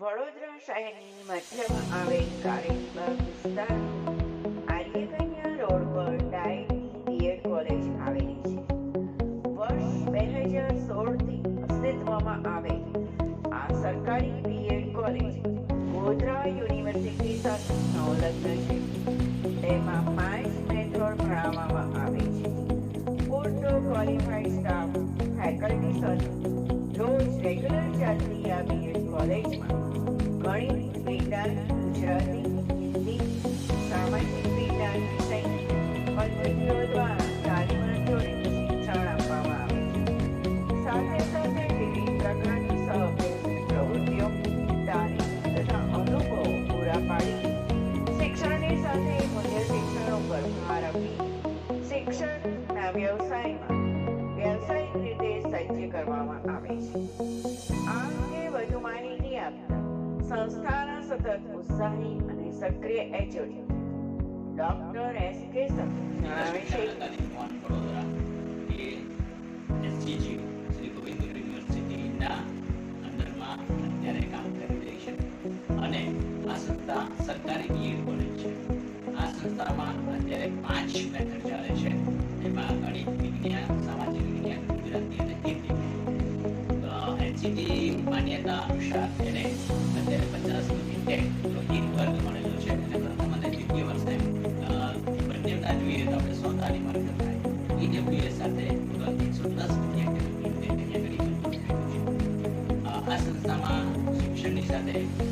વડોદરા શહેરની મધ્યમાં આવેલ કારેલીબાગ વિસ્તારમાં આર્યકન્યા રોડ પર ડાયટની બીએડ કોલેજ આવેલી છે. વર્ષ બે હજાર સોળથી અસ્તિત્વમાં આવેલ આ સરકારી બીએડ કોલેજ ગોધરા યુનિવર્સિટી સાથે સંલગ્ન છે. તેમાં પાંચ મેથડ ભણાવવામાં આવે છે. પૂરતો ક્વોલિફાઈડ સ્ટાફ ફેકલ્ટી સાથે રોજ રેગ્યુલર ચાલતી વિજ્ઞાન આવે છે સાથે સાથે વિવિધ પ્રકારની પ્રવૃત્તિઓ તાલીમ પૂરા પાડી શિક્ષણની સાથે મૂલ્ય શિક્ષણો પર ભાર આપી શિક્ષણના વ્યવસાયમાં વ્યવસાયિક રીતે સજ્જ કરવામાં આવે છે. સતત ઉત્સાહી અને સક્રિય એચઓડી ડોક્ટર એસ કે જણાવે છે. ચાલે છે. એમાં ગણિત માન્યતા અનુસાર એને કિલો કે સો તારી માર્કેટ થાય ઈડબ્લ્યુએસ સાથે ટોટલ ત્રણસો દસ બધી એક્ટિવિટી કરી આ સંસ્થામાં શિક્ષણની સાથે